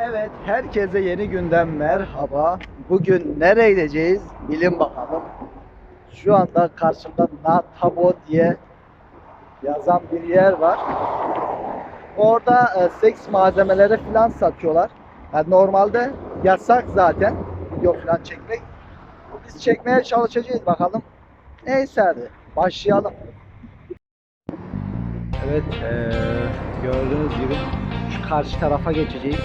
Evet, herkese yeni günden merhaba. Bugün nereye gideceğiz? Bilin bakalım. Şu anda karşımda Natabo diye yazan bir yer var. Orada e, seks malzemeleri falan satıyorlar. Yani normalde yasak zaten video falan çekmek. Biz çekmeye çalışacağız bakalım. Neyse hadi başlayalım. Evet, eee, gördüğünüz gibi şu karşı tarafa geçeceğiz.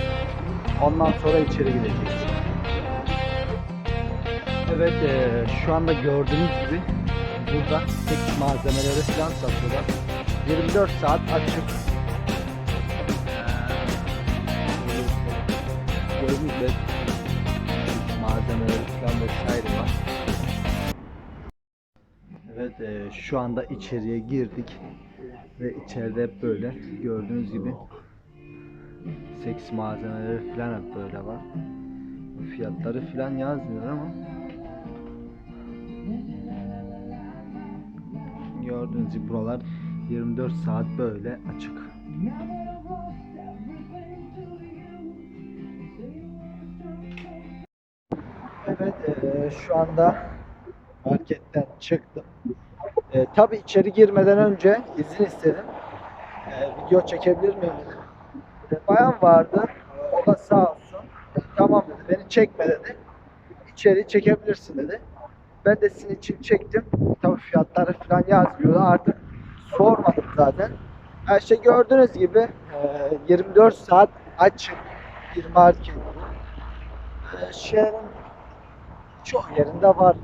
Ondan sonra içeri gireceğiz. Evet, eee, şu anda gördüğünüz gibi burada seks malzemeleri falan satıyorlar. 24 saat açık. Eee, Gördüğünüz gibi malzemeleri falan vesaire var. Evet, eee, şu anda içeriye girdik ve içeride böyle gördüğünüz gibi seks malzemeleri falan hep böyle var. Fiyatları falan yazmıyor ama gördüğünüz gibi buralar 24 saat böyle açık. Evet eee, şu anda marketten çıktım. E, tabii içeri girmeden önce izin istedim. E, video çekebilir miyim. E, bayan vardı. O da sağ olsun. Tamam dedi. Beni çekme dedi. İçeri çekebilirsin dedi. Ben de sizin için çektim. Tabii fiyatları falan yazmıyordu. Artık sormadım zaten. Her şey gördüğünüz gibi e, 24 saat açık bir market. Şehrin çoğu yerinde var.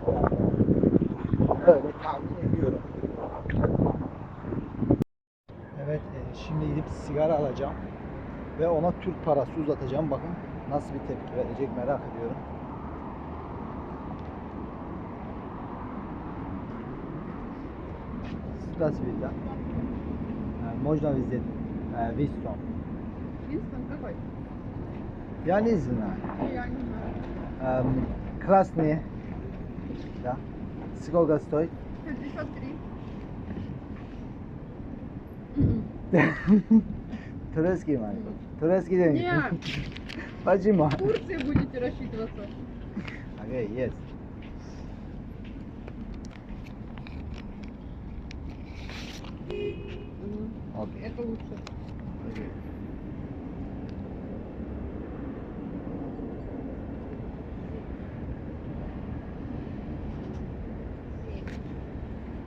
Öyle tahmin ediyorum. Evet, şimdi gidip sigara alacağım ve ona Türk parası uzatacağım. Bakın nasıl bir tepki verecek merak ediyorum. Здравствуйте. Э, Можно взять э, Вистон? Винстон какой? Я не знаю. Я не знаю. Эм, Красный. Да. Сколько стоит? 53. Турецкий май. Турецкий деньги. Нет, Почему? в Турции будете рассчитываться. Окей, есть. Окей. Это лучше. окей.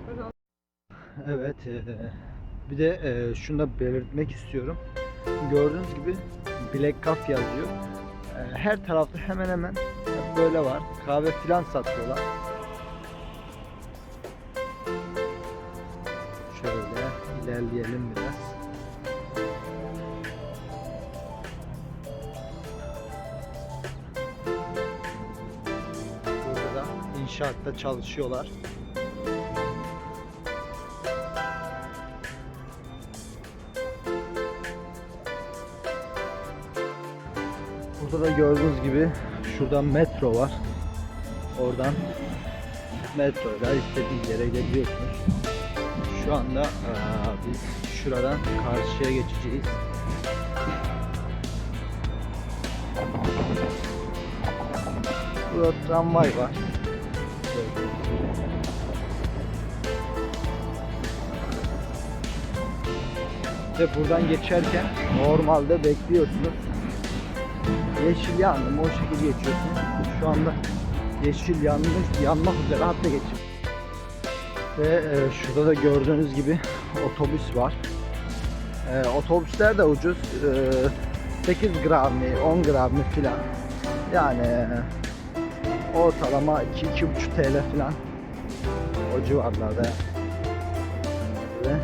Пожалуйста. Evet, eee, bir de eee, şunu da belirtmek istiyorum. Gördüğünüz gibi Black Cup yazıyor. Eee, Her tarafta hemen hemen hep böyle var. Kahve filan satıyorlar. Şöyle ilerleyelim biraz. Burada da inşaatta çalışıyorlar. Gibi şuradan metro var. Oradan metroyla istediğin yere geliyorsunuz. Şu anda eee, biz şuradan karşıya geçeceğiz. Burada tramvay var. Ve buradan geçerken normalde bekliyorsunuz. Yeşil yandı mı o şekilde geçiyorsunuz. Şu anda yeşil yanmış, yanmak üzere hatta geçiyor. Ve e, şurada da gördüğünüz gibi otobüs var. E, otobüsler de ucuz. E, 8 gram mı 10 gram filan. Yani e, ortalama 2-2,5 TL filan. O civarlarda. Ve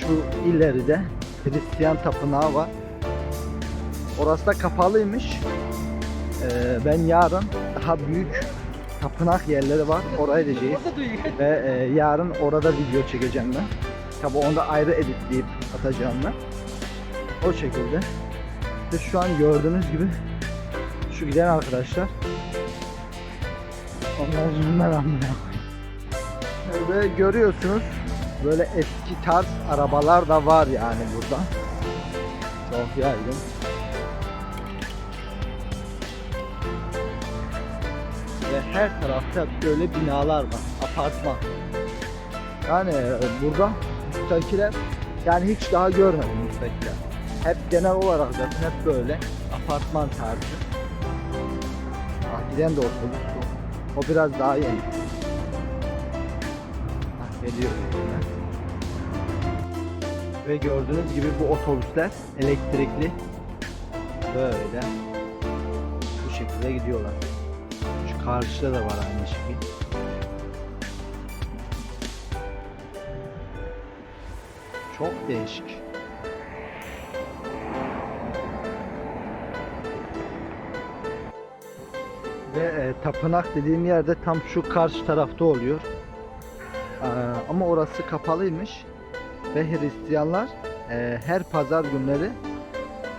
şu ileride Hristiyan tapınağı var. Orası da kapalıymış. Ee, ben yarın daha büyük tapınak yerleri var. Oraya gideceğiz. Ve e, yarın orada video çekeceğim ben. Tabi onu da ayrı editleyip atacağım ben. O şekilde. Ve şu an gördüğünüz gibi şu giden arkadaşlar. Onlar yüzünden anlıyor. Ve görüyorsunuz böyle eski tarz arabalar da var yani burada. Çok yaygın. Her tarafta böyle binalar var. Apartman. Yani e, burada müstakiller yani hiç daha görmedim müstakiller. Hep genel olarak zaten hep böyle apartman tarzı. Ah, giden de otobüs bu. O biraz daha yeni. Ah, geliyor. Ve gördüğünüz gibi bu otobüsler elektrikli. Böyle. Bu şekilde gidiyorlar. Karşıda da var aynı şekilde. Çok değişik. Ve e, tapınak dediğim yerde tam şu karşı tarafta oluyor. Ee, ama orası kapalıymış. Ve Hristiyanlar e, her pazar günleri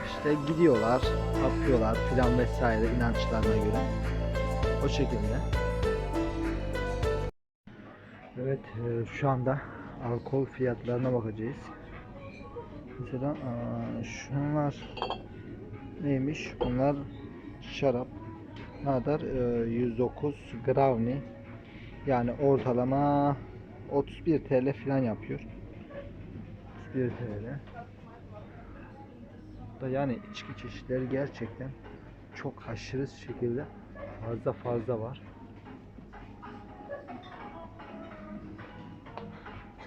işte gidiyorlar, tapıyorlar filan vesaire inançlarına göre. O şekilde. Evet, e, şu anda alkol fiyatlarına bakacağız. Mesela aa, şunlar neymiş? Bunlar şarap. Ne kadar? Ee, 109 gravni. Yani ortalama 31 TL falan yapıyor. 31 TL. Da yani içki çeşitleri gerçekten çok aşırı şekilde fazla fazla var.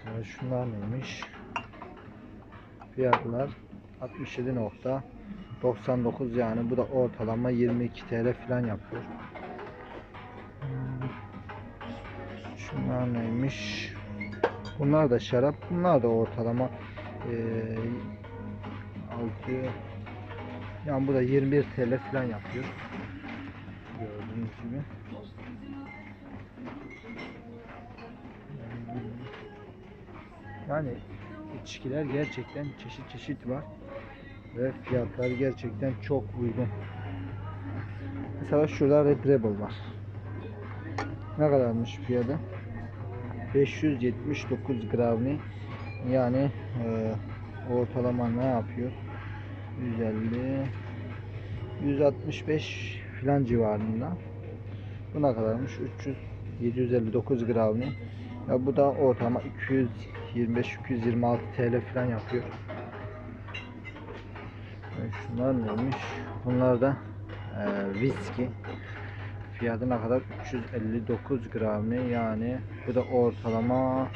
Mesela şunlar neymiş? Fiyatlar 67.99 yani bu da ortalama 22 TL falan yapıyor. Hmm. Şunlar neymiş? Bunlar da şarap. Bunlar da ortalama eee 6 yani bu da 21 TL falan yapıyor. Gördüğünüz. Yani içkiler gerçekten çeşit çeşit var ve fiyatlar gerçekten çok uygun. Mesela şurada Red Rebel var. Ne kadarmış fiyatı? 579 gramni. Yani e, ortalama ne yapıyor? 150 165 filan civarında. Bu ne kadarmış? 300 759 gramni. Ya bu da ortalama 225 226 TL falan yapıyor. Şunlar neymiş? Bunlar da e, viski. Fiyatı ne kadar? 359 gramı yani bu da ortalama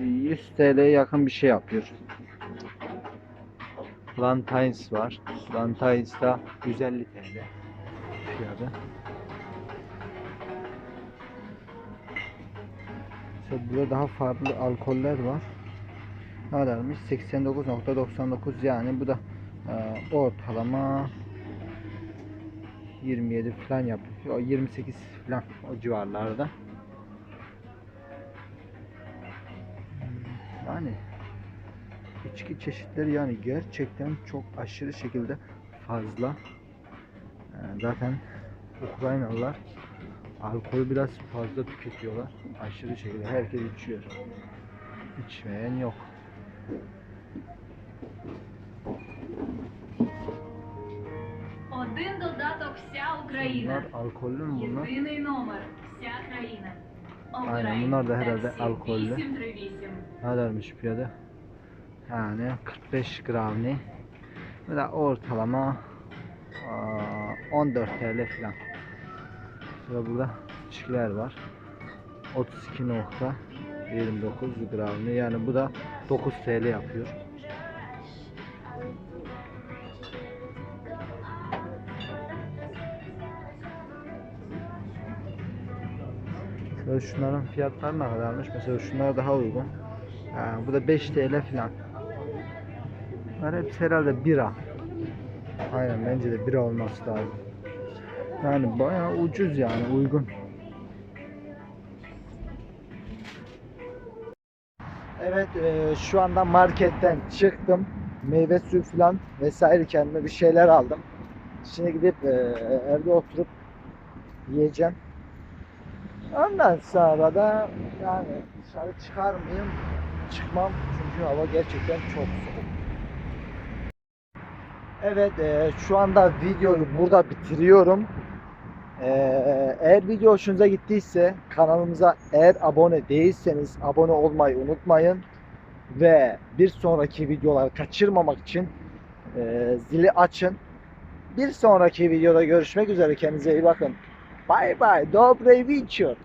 100 TL'ye yakın bir şey yapıyor. Lantains var. Lantains da 150 TL fiyatı. Mesela burada daha farklı alkoller var. Ne kadarmış? 89.99 yani bu da e, ortalama 27 falan yapıyor. O 28 falan o civarlarda. Yani içki çeşitleri yani gerçekten çok aşırı şekilde fazla. Ee, Zaten Ukraynalılar alkol biraz fazla tüketiyorlar. Aşırı şekilde herkes içiyor. İçmeyen yok. Один додаток вся Україна. Bunlar alkollü mü bunlar? Єдиний номер. Вся країна. Aynen, bunlar da herhalde Таксі алкоголі. 838. Ne kadarmış fiyatı? Yani 45 gramni. Bu da ortalama aa, 14 TL falan. Sonra burada içkiler var. 32.29 gramni. Yani bu da 9 TL yapıyor. Mesela şunların fiyatları ne kadarmış? Mesela şunlar daha uygun. Ha, bu da 5 TL falan. Bunlar hepsi herhalde bira. Aynen bence de bira olması lazım. Yani bayağı ucuz yani uygun. Evet e, şu anda marketten çıktım. Meyve suyu falan vesaire kendime bir şeyler aldım. Şimdi gidip e, evde oturup yiyeceğim. Ondan sonra da yani dışarı çıkar mıyım? Çıkmam çünkü hava gerçekten çok soğuk. Evet e, şu anda videoyu burada bitiriyorum. Ee, eğer video hoşunuza gittiyse kanalımıza eğer abone değilseniz abone olmayı unutmayın. Ve bir sonraki videoları kaçırmamak için e, zili açın. Bir sonraki videoda görüşmek üzere. Kendinize iyi bakın. Bye bye. Dobre wieczór.